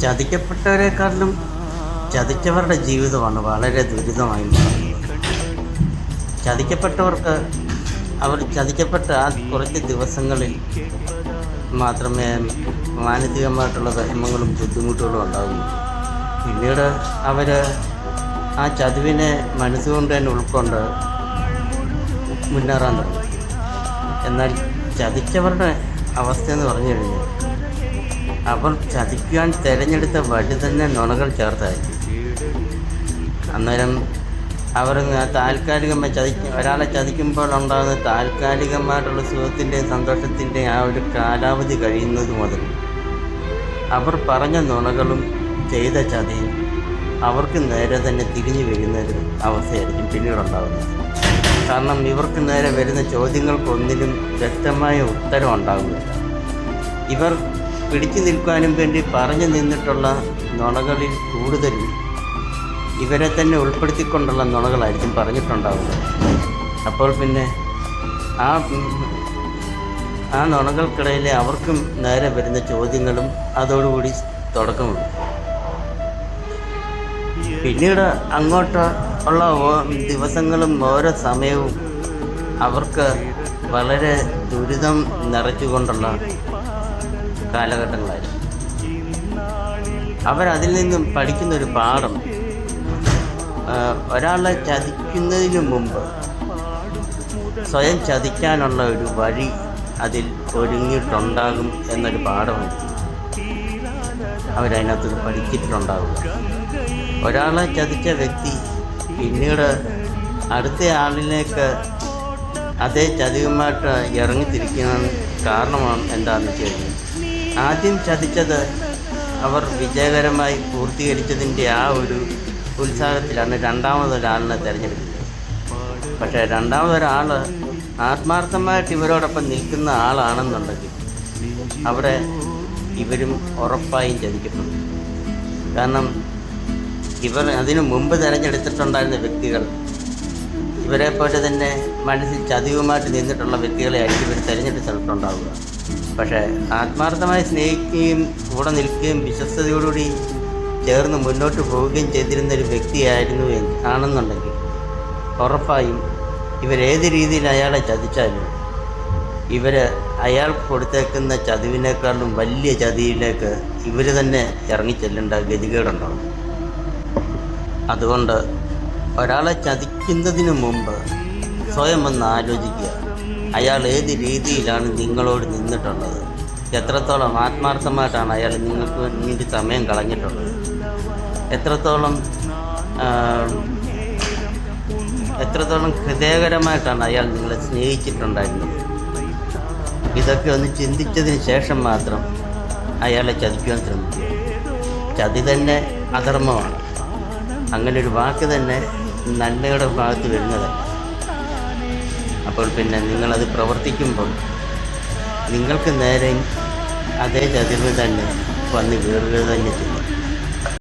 ചതിക്കപ്പെട്ടവരെക്കാട്ടിലും ചതിച്ചവരുടെ ജീവിതമാണ് വളരെ ദുരിതമായി ചതിക്കപ്പെട്ടവർക്ക് അവർ ചതിക്കപ്പെട്ട ആ കുറച്ച് ദിവസങ്ങളിൽ മാത്രമേ മാനസികമായിട്ടുള്ള വിഷമങ്ങളും ബുദ്ധിമുട്ടുകളും ഉണ്ടാകുന്നു പിന്നീട് അവർ ആ ചതിവിനെ മനസ്സുകൊണ്ട് തന്നെ ഉൾക്കൊണ്ട് മുന്നേറാൻ തുടങ്ങും. എന്നാൽ ചതിച്ചവരുടെ അവസ്ഥ എന്ന് പറഞ്ഞു കഴിഞ്ഞാൽ അവർ ചതിക്കാൻ തിരഞ്ഞെടുത്ത വടി തന്നെ നുണകൾ ചേർത്തായി. അന്നേരം അവർ താൽക്കാലികമായി ചതി ഒരാളെ ചതിക്കുമ്പോൾ ഉണ്ടാകുന്ന താൽക്കാലികമായിട്ടുള്ള സുഖത്തിന്റെയും സന്തോഷത്തിന്റെയും ആ ഒരു കാലാവധി കഴിയുന്നത് മുതൽ അവർ പറഞ്ഞ നുണകളും ചെയ്ത ചതിയും അവർക്ക് നേരെ തന്നെ തിരിഞ്ഞു വരുന്ന ഒരു അവസ്ഥയായിരിക്കും പിന്നീടുണ്ടാകുന്നത് കാരണം ഇവർക്ക് നേരെ വരുന്ന ചോദ്യങ്ങൾക്കൊന്നിനും വ്യക്തമായ ഉത്തരം ഉണ്ടാകുന്നില്ല ഇവർ പിടിച്ചു നിൽക്കാനും വേണ്ടി പറഞ്ഞു നിന്നിട്ടുള്ള നുണകളിൽ കൂടുതൽ ഇവരെ തന്നെ ഉൾപ്പെടുത്തിക്കൊണ്ടുള്ള നുണകളായിരിക്കും പറഞ്ഞിട്ടുണ്ടാവുന്നത് അപ്പോൾ പിന്നെ ആ ആ നുണകൾക്കിടയിലെ അവർക്കും നേരെ വരുന്ന ചോദ്യങ്ങളും അതോടുകൂടി തുടക്കമുണ്ട്. പിന്നീട് അങ്ങോട്ട് ഉള്ള ദിവസങ്ങളും ഓരോ സമയവും അവർക്ക് വളരെ ദുരിതം നിറച്ചുകൊണ്ടുള്ള കാലഘട്ടങ്ങളായിരുന്നു. അവരതിൽ നിന്നും പഠിക്കുന്ന ഒരു പാഠം ഒരാളെ ചതിക്കുന്നതിന് മുമ്പ് സ്വയം ചതിക്കാനുള്ള ഒരു വഴി അതിൽ ഒരുങ്ങിയിട്ടുണ്ടാകും എന്നൊരു പാഠമാണ് അവരതിനകത്ത് പഠിച്ചിട്ടുണ്ടാകും. ഒരാളെ ചതിച്ച വ്യക്തി പിന്നീട് അടുത്ത ആളിലേക്ക് അതേ ചതിവുമായിട്ട് ഇറങ്ങിത്തിരിക്കാൻ കാരണമാണ് എന്താണെന്ന് വെച്ച് കഴിഞ്ഞാൽ ആദ്യം ചതിച്ചത് അവർ വിജയകരമായി പൂർത്തീകരിച്ചതിന്റെ ആ ഒരു ഉത്സാഹത്തിലാണ് രണ്ടാമതൊരാളിനെ തിരഞ്ഞെടുക്കുന്നത് പക്ഷേ രണ്ടാമതൊരാൾ ആത്മാർത്ഥമായിട്ട് ഇവരോടൊപ്പം നിൽക്കുന്ന ആളാണെന്നുണ്ടെങ്കിൽ അവിടെ ഇവരും ഉറപ്പായും ചതിക്കപ്പെടും. കാരണം ഇവർ അതിനു മുമ്പ് തിരഞ്ഞെടുത്തിട്ടുണ്ടായിരുന്ന വ്യക്തികൾ ഇവരെ പോലെ തന്നെ മനസ്സിൽ ചതിവുമായിട്ട് നിന്നിട്ടുള്ള വ്യക്തികളെ ആയിരിക്കും ഇവർ തിരഞ്ഞെടുത്ത് സ്ഥലത്തുണ്ടാവുക പക്ഷേ ആത്മാർത്ഥമായി സ്നേഹിക്കുകയും കൂടെ നിൽക്കുകയും വിശ്വസ്തയോടുകൂടി ചേർന്ന് മുന്നോട്ട് പോവുകയും ചെയ്തിരുന്ന ഒരു വ്യക്തിയായിരുന്നു ആണെന്നുണ്ടെങ്കിൽ ഉറപ്പായും ഇവരേത് രീതിയിൽ അയാളെ ചതിച്ചാലും ഇവർ അയാൾ കൊടുത്തേക്കുന്ന ചതിവിനേക്കാളും വലിയ ചതിയിലേക്ക് ഇവർ തന്നെ ഇറങ്ങിച്ചെല്ലേണ്ട ഗതികേടുണ്ടാവും. അതുകൊണ്ട് ഒരാളെ ചതിക്കുന്നതിന് മുമ്പ് സ്വയം ഒന്ന് ആലോചിക്കുക. അയാൾ ഏത് രീതിയിലാണ് നിങ്ങളോട് നിന്നിട്ടുള്ളത്? എത്രത്തോളം ആത്മാർത്ഥമായിട്ടാണ് അയാൾ നിങ്ങൾക്ക് വേണ്ടി സമയം കളഞ്ഞിട്ടുള്ളത്? എത്രത്തോളം എത്രത്തോളം ഹൃദയകരമായിട്ടാണ് അയാൾ നിങ്ങളെ സ്നേഹിച്ചിട്ടുണ്ടായിരുന്നത്? ഇതൊക്കെ ഒന്ന് ചിന്തിച്ചതിന് ശേഷം മാത്രം അയാളെ ചതിക്കുവാൻ ശ്രമിക്കുക. ചതി തന്നെ അധർമ്മമാണ്. അങ്ങനെ ഒരു വാക്ക് തന്നെ നന്മയുടെ ഭാഗത്ത് വരുന്നതല്ല. അപ്പോൾ പിന്നെ നിങ്ങളത് പ്രവർത്തിക്കുമ്പോൾ നിങ്ങൾക്ക് നേരെ അതേ ചതിർന്ന് തന്നെ വന്ന് വീറുക തന്നെ ചെയ്യും